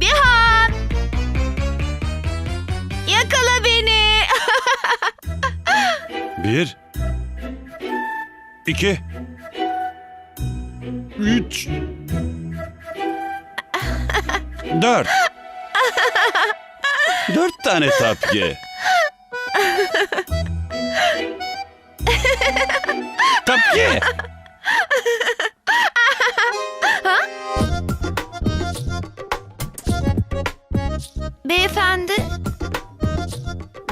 Bihan! Yakala beni! Bir. iki, Üç. Dört. Dört tane tapki. tapki. Beyefendi.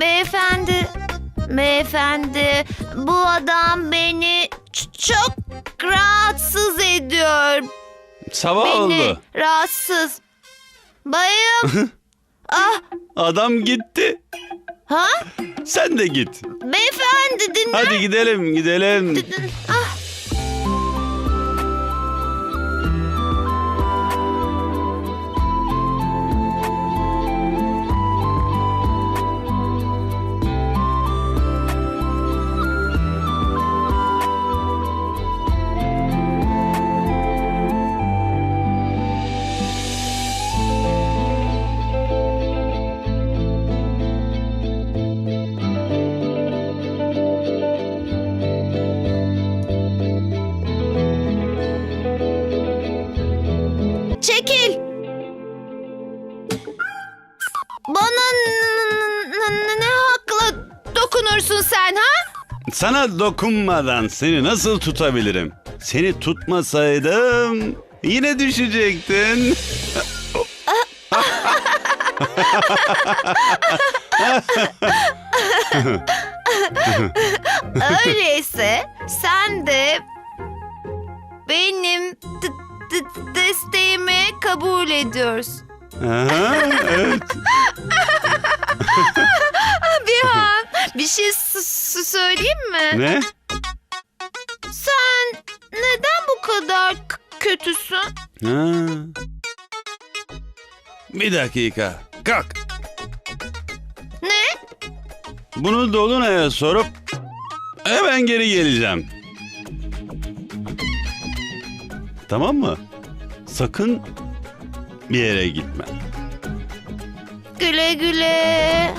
Beyefendi. Beyefendi. Bu adam beni çok rahatsız ediyor. Sabah Beni oldu. rahatsız. Bayım. ah, Adam gitti. ha? Sen de git. Beyefendi dinle. Hadi gidelim gidelim. Ah. Dokunursun sen ha? Sana dokunmadan seni nasıl tutabilirim? Seni tutmasaydım yine düşecektin. Öyleyse sen de benim desteğimi kabul ediyorsun. Aha, evet. Bihan bir şey söyleyeyim mi? Ne? Sen neden bu kadar kötüsün? Ha. Bir dakika. Kalk. Ne? Bunu Dolunay'a sorup hemen geri geleceğim. Tamam mı? Sakın bir yere gitme. Güle güle.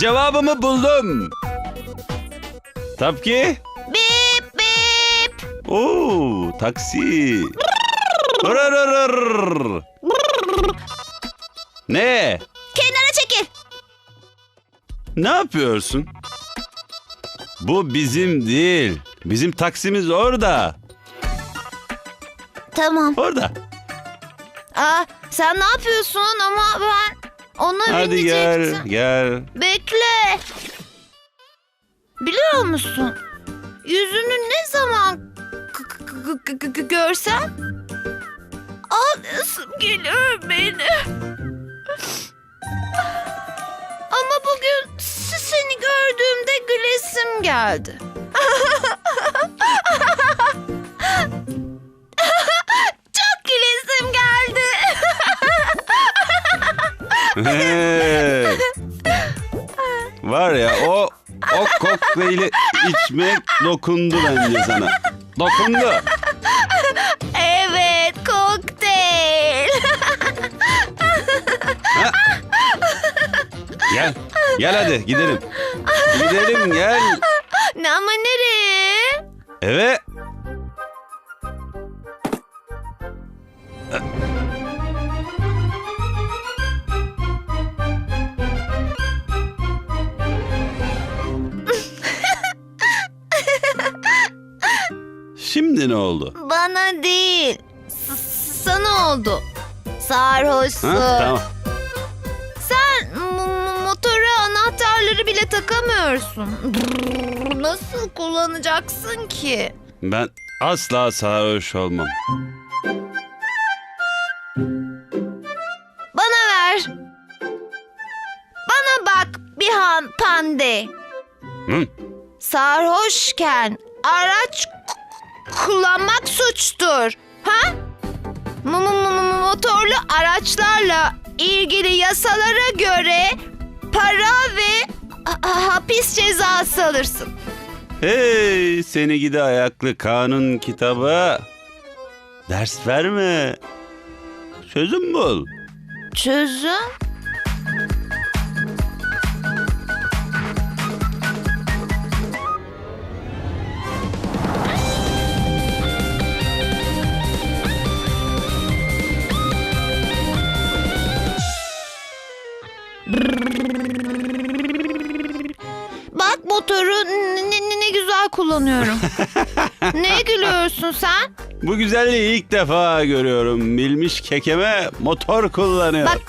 Cevabımı buldum. Tapki. Bip bip. Oo, taksi. Ne? Kenara çekil. Ne yapıyorsun? Bu bizim değil. Bizim taksimiz orada. Tamam. Orada. Aa, sen ne yapıyorsun ama ben ona Hadi gel, binecektim. gel. Bekle. Biliyor musun? Yüzünü ne zaman görsem ağlayasım geliyor beni. Ama bugün seni gördüğümde gülesim geldi. Var ya o o kokteyli içmek dokundu bence sana. Dokundu. Evet, kokteyl. Gel. Gel hadi gidelim. Gidelim gel. Ne ama nereye? Eve. Şimdi ne oldu? Bana değil. S- sana oldu. Sarhoşsun. Ha, tamam. Sen m- motora anahtarları bile takamıyorsun. Brrr, Nasıl kullanacaksın ki? Ben asla sarhoş olmam. Bana ver. Bana bak Bihan Pande. Hı? Sarhoşken araç kullanmak suçtur. Ha? mu- motorlu araçlarla ilgili yasalara göre para ve ha- ha- hapis cezası alırsın. Hey seni gidi ayaklı kanun kitabı. Ders verme. Çözüm bul. Çözüm? Bak motoru ne, ne- ne güzel kullanıyorum. Neye gülüyorsun sen? Bu güzelliği ilk defa görüyorum. Bilmiş kekeme motor kullanıyor. Bak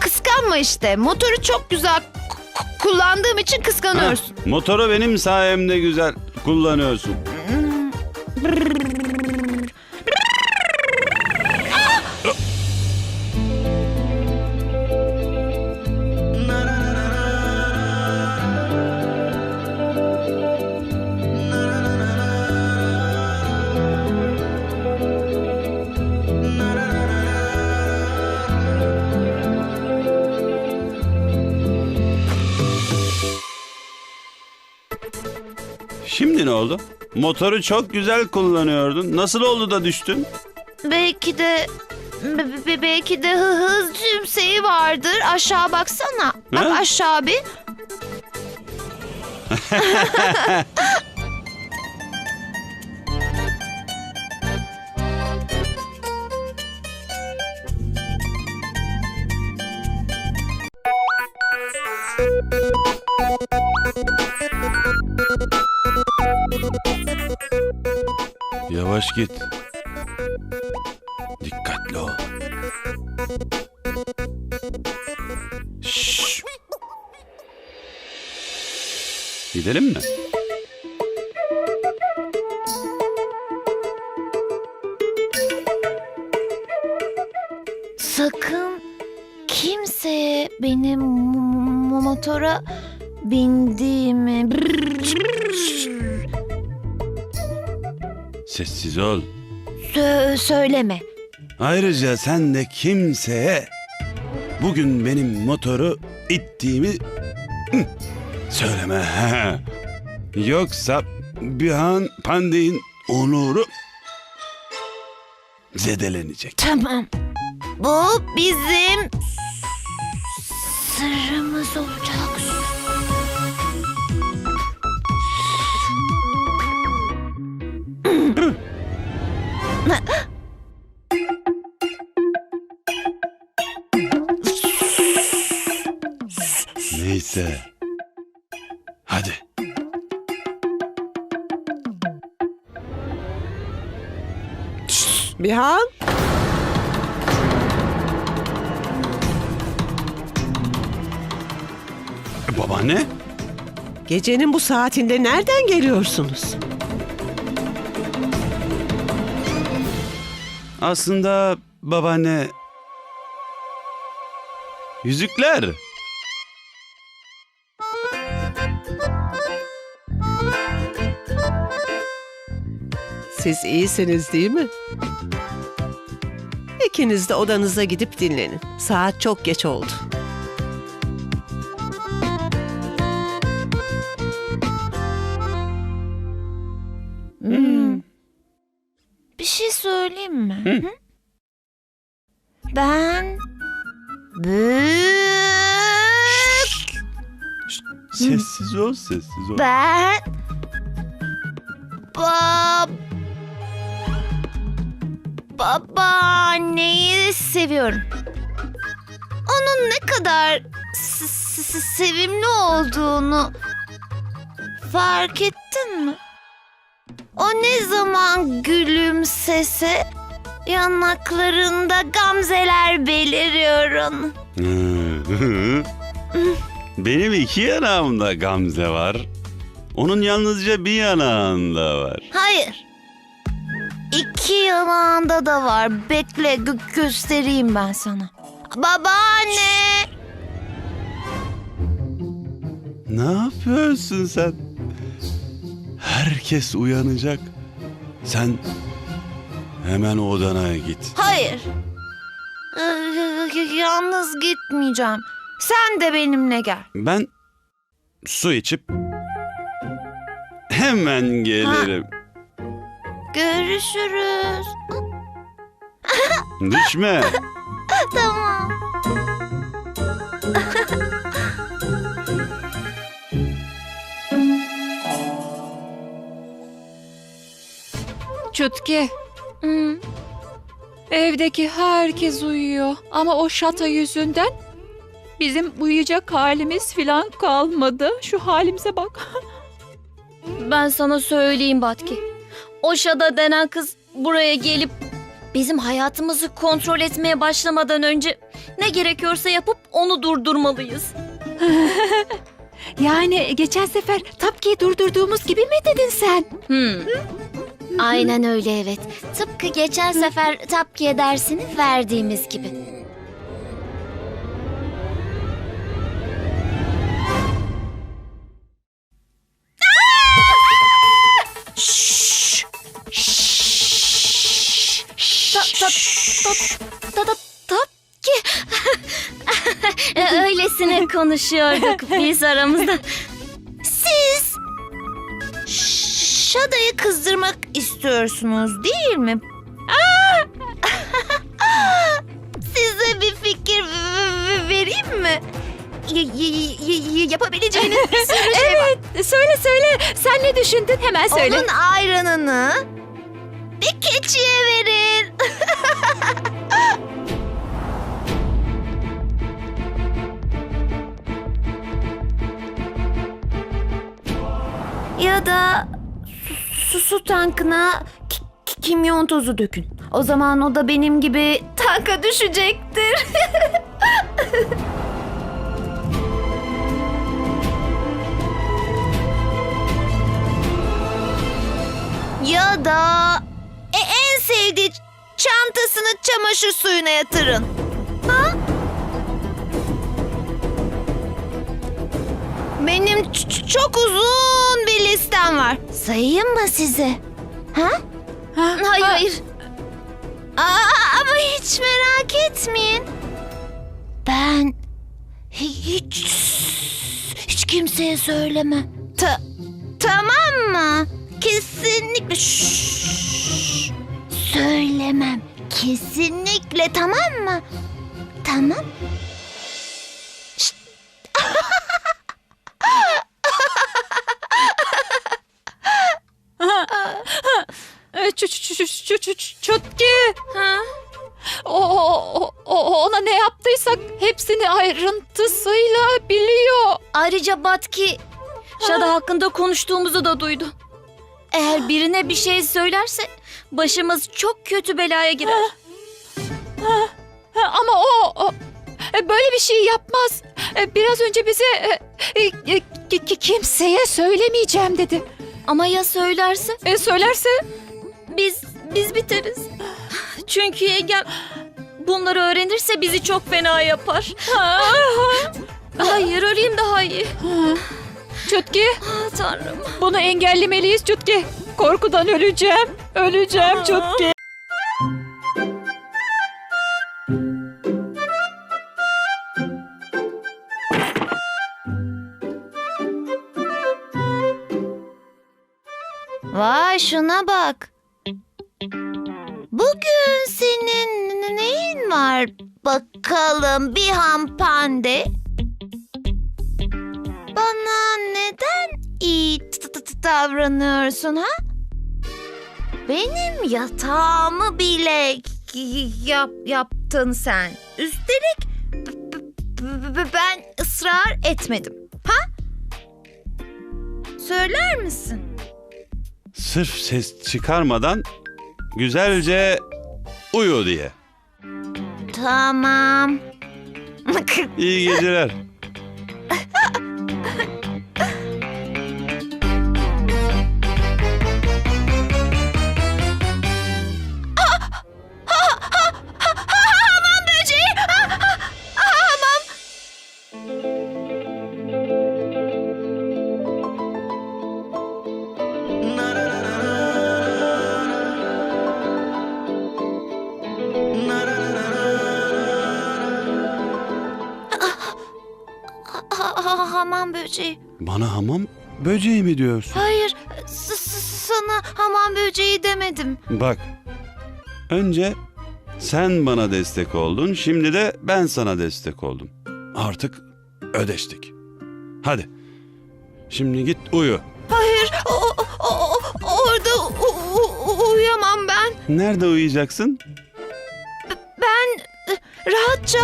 kıskanma işte. Motoru çok güzel kullandığım için kıskanıyorsun. motoru benim sayemde güzel kullanıyorsun. Motoru çok güzel kullanıyordun. Nasıl oldu da düştün? Belki de be- be- belki de hı- hız tümseyi vardır. Aşağı baksana. Bak aşağı bir. Yavaş git. Dikkatli ol. Şşş. Gidelim mi? Sakın kimseye benim mo- motora bindiğimi Sessiz ol. sö- söyleme. Ayrıca sen de kimseye bugün benim motoru ittiğimi hı, söyleme. Yoksa bir an Pandey'in onuru zedelenecek. Tamam. Bu bizim sırrımız olacak. Neyse. Hadi. Bihan, Babaanne? gecenin bu saatinde nereden geliyorsunuz? Aslında babaanne... Yüzükler. Siz iyisiniz değil mi? İkiniz de odanıza gidip dinlenin. Saat çok geç oldu. Sessiz ol, sessiz ol. ben bab babaanneyi seviyorum. Onun ne kadar sevimli olduğunu fark ettin mi? O ne zaman gülümsese yanaklarında gamzeler beliriyorum. Benim iki yanağımda Gamze var. Onun yalnızca bir yanağında var. Hayır. İki yanağında da var. Bekle gö- göstereyim ben sana. Babaanne. Ne yapıyorsun sen? Herkes uyanacak. Sen Hemen odana git. Hayır. Ee, Yalnız gitmeyeceğim. Sen de benimle gel. Ben su içip hemen gelirim. Görüşürüz. Düşme. Tamam. Çutki, Hmm. evdeki herkes uyuyor ama o şata yüzünden bizim uyuyacak halimiz filan kalmadı. Şu halimize bak. Ben sana söyleyeyim Batki. O Şada denen kız buraya gelip bizim hayatımızı kontrol etmeye başlamadan önce ne gerekiyorsa yapıp onu durdurmalıyız. Yani geçen sefer Tapki'yi durdurduğumuz gibi mi dedin sen? Hmm. Aynen öyle evet. Tıpkı geçen sefer Tapki'ye dersini verdiğimiz gibi. Konuşuyorduk biz aramızda. Siz Şada'yı kızdırmak istiyorsunuz değil mi? Size bir fikir vereyim mi? Yapabileceğiniz bir sürü şey var. Söyle söyle. Sen ne düşündün? Hemen söyle. Onun ayranını bir keçiye verin. ya da su, su tankına ki- ki- kimyon tozu dökün. O zaman o da benim gibi tanka düşecektir. Ya da e, en sevdiği çantasını çamaşır suyuna yatırın. Ha? Benim çok uzun var. Sayayım mı size? Ha? Hayır hayır. Aa, ama hiç merak etmeyin. Ben hiç hiç kimseye söylemem. Ta, tamam mı? Kesinlikle Şşş. söylemem. Kesinlikle tamam mı? Tamam. Ee, Ç- ç- ç- ç- ç- ç- Çutki. Ha? O, o- o- ona ne yaptıysak hepsini ayrıntısıyla biliyor. Ayrıca Batki Şada hakkında konuştuğumuzu da duydu. Eğer birine bir şey söylerse başımız çok kötü belaya girer. Ama o, o e, böyle bir şey yapmaz. E, Biraz önce bize e, e, e, ki- ki- kimseye söylemeyeceğim dedi. Ama ya söylerse E, söylerse biz biz biteriz. Çünkü yengem bunları öğrenirse bizi çok fena yapar. Hayır öleyim daha iyi. Çutki Ah, Tanrım. bunu engellemeliyiz Çutki. Korkudan öleceğim. Öleceğim Çutki. Vay şuna bak. Bugün senin neyin var bakalım bir hampande? Bana neden iyi davranıyorsun ha? Benim yatağımı bile yap, yaptın sen. Üstelik ben ısrar etmedim. Ha? Söyler misin? Sırf ses çıkarmadan güzelce uyu diye. Tamam. İyi geceler. Böceği. Bana hamam böceği mi diyorsun? Hayır, s- s- sana hamam böceği demedim. Bak. Önce sen bana destek oldun. Şimdi de ben sana destek oldum. Artık ödeştik. Hadi. Şimdi git uyu. Hayır, o, o- o- orada u- u- uyuyamam ben. Nerede uyuyacaksın? Ben e, rahatça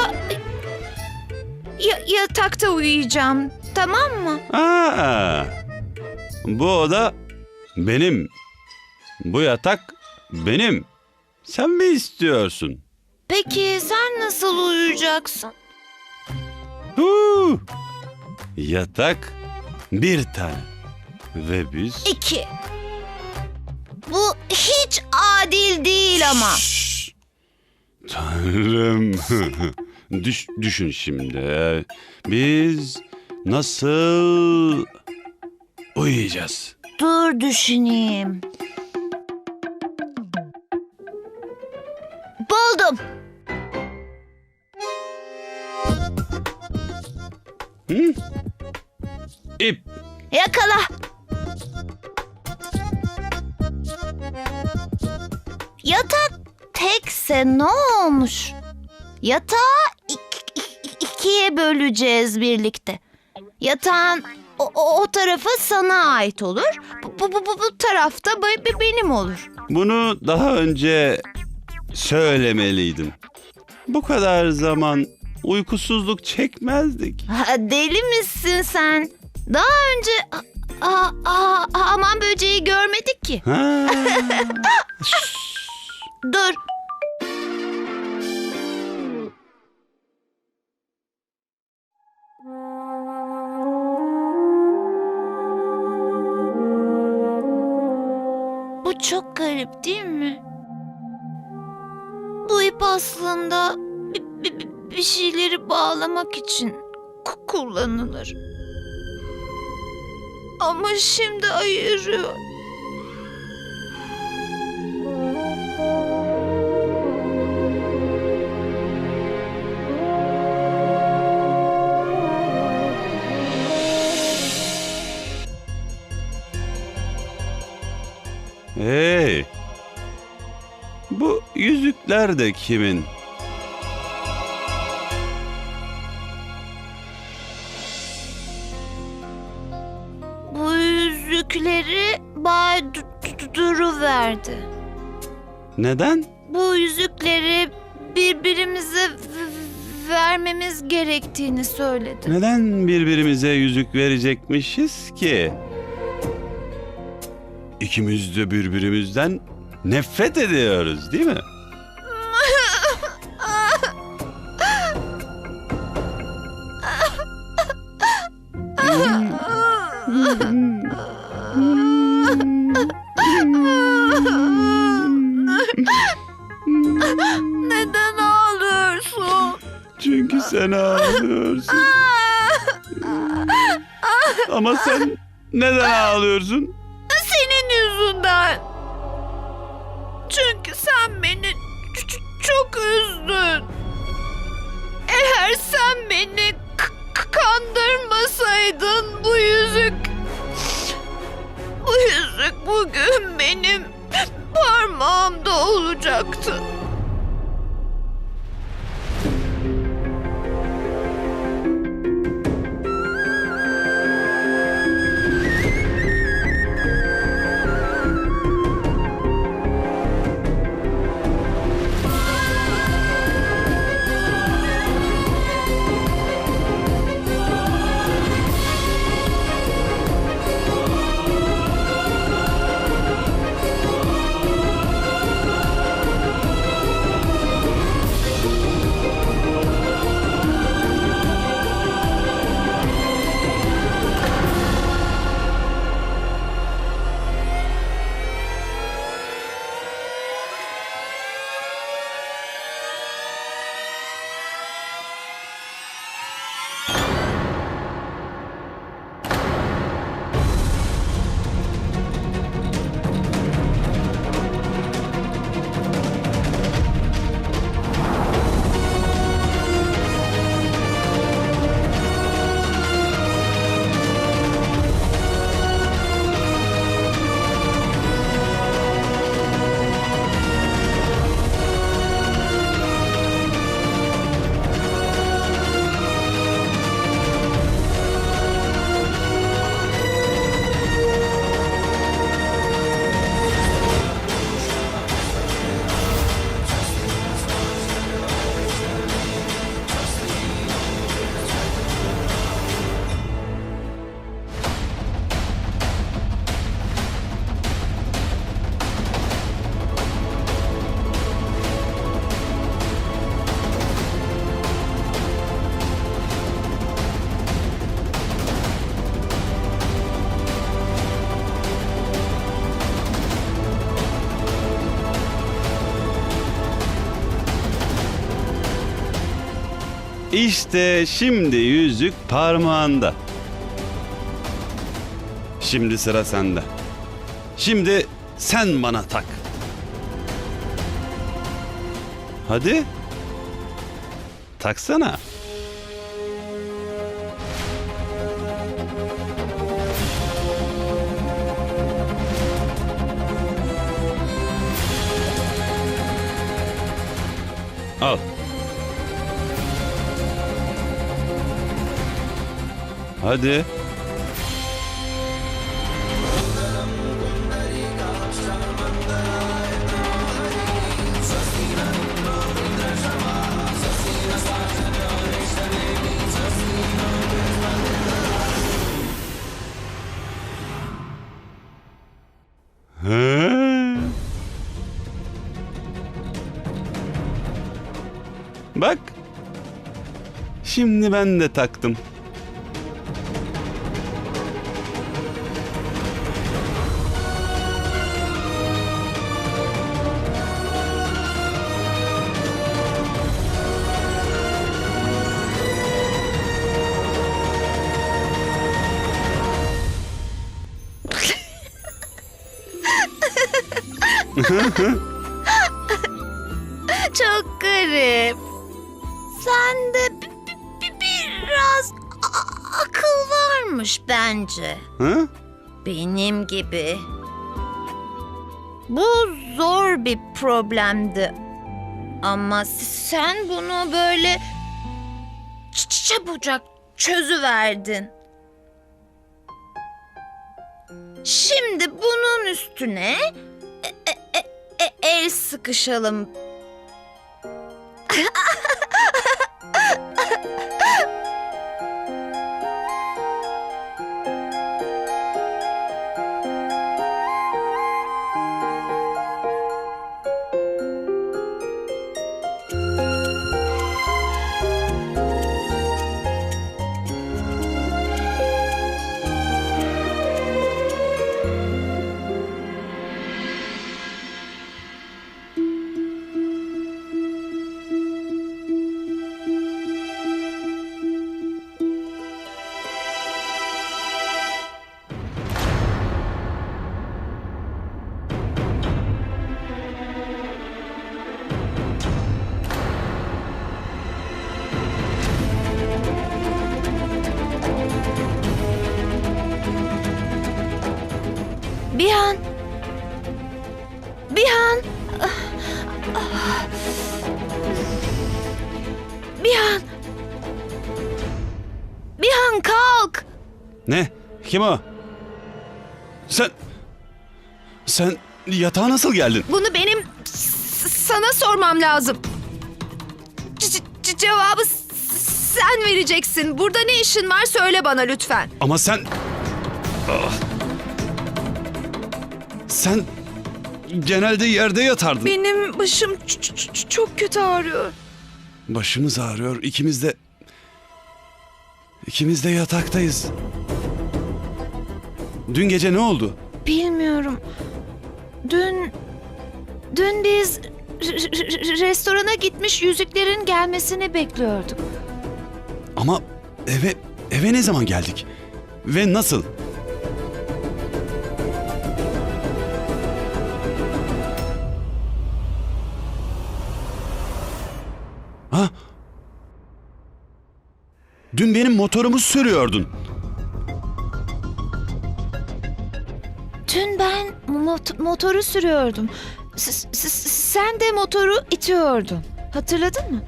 ya- yatakta uyuyacağım. Tamam mı? Aa, bu oda benim. Bu yatak benim. Sen mi istiyorsun? Peki sen nasıl uyuyacaksın? Huu. Yatak bir tane. Ve biz... İki. Bu hiç adil değil ama. Şşş! Tanrım. Düş, düşün şimdi. Biz nasıl uyuyacağız? Dur düşüneyim. Buldum. Hı? İp. Yakala. Yatak tekse ne olmuş? Yatağı ik- ik- ikiye böleceğiz birlikte. Yatağın o, o, o tarafı sana ait olur. Bu, bu, bu, bu tarafta be- be- benim olur. Bunu daha önce söylemeliydin. Bu kadar zaman uykusuzluk çekmezdik. Ha, deli misin sen? Daha önce a, a, a, hamam böceği görmedik ki. Ha. Dur. Garip değil mi? Bu ip aslında bir, şeyleri bağlamak için ku- kullanılır. Ama şimdi ayırıyor. Yüzükler de kimin? Bu yüzükleri Bay Du- Du- Duru verdi. Neden? Bu yüzükleri birbirimize vermemiz gerektiğini söyledi. Neden birbirimize yüzük verecekmişiz ki? İkimiz de birbirimizden nefret ediyoruz değil mi? Neden ağlıyorsun? Çünkü sen ağlıyorsun. Ama sen neden ağlıyorsun? Olacaktı. İşte şimdi yüzük parmağında. Şimdi sıra sende. Şimdi sen bana tak. Hadi. Taksana. Al. Hadi. Bak. Şimdi ben de taktım. Çok garip. Bi- bi- biraz akıl varmış bence. Hı? Benim gibi. Bu zor bir problemdi. Ama sen bunu böyle çabucak çözüverdin. Şimdi bunun üstüne e- el sıkışalım. Bir an. Bir an kalk. Ne? Kim o? Sen... Sen yatağa nasıl geldin? Bunu benim sana sormam lazım. C- c- cevabı sen vereceksin. Burada ne işin var söyle bana lütfen. Ama sen... Ah. Sen genelde yerde yatardın. Benim başım çok kötü ağrıyor. Başımız ağrıyor. İkimiz de... İkimiz de yataktayız. Dün gece ne oldu? Bilmiyorum. Dün dün biz restorana gitmiş yüzüklerin gelmesini bekliyorduk. Ama eve eve ne zaman geldik? Ve nasıl? Dün benim motorumu sürüyordun. Dün ben mot- motoru sürüyordum. S- s- sen de motoru itiyordun. Hatırladın mı?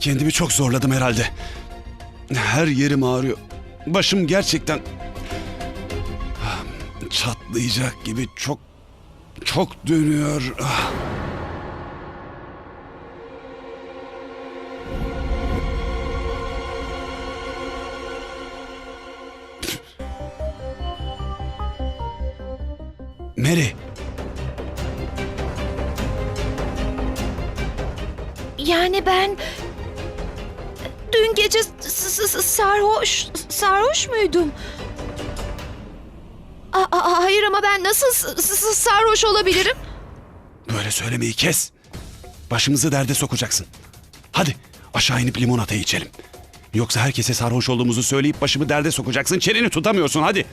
Kendimi çok zorladım herhalde. Her yerim ağrıyor. Başım gerçekten ah, çatlayacak gibi çok çok dönüyor. Ah. Mary, Yani ben dün gece sarhoş sarhoş muydum? Hayır ama ben nasıl sarhoş olabilirim? Böyle söylemeyi kes. Başımızı derde sokacaksın. Hadi aşağı inip limonata içelim. Yoksa herkese sarhoş olduğumuzu söyleyip başımı derde sokacaksın. Çeneni tutamıyorsun hadi.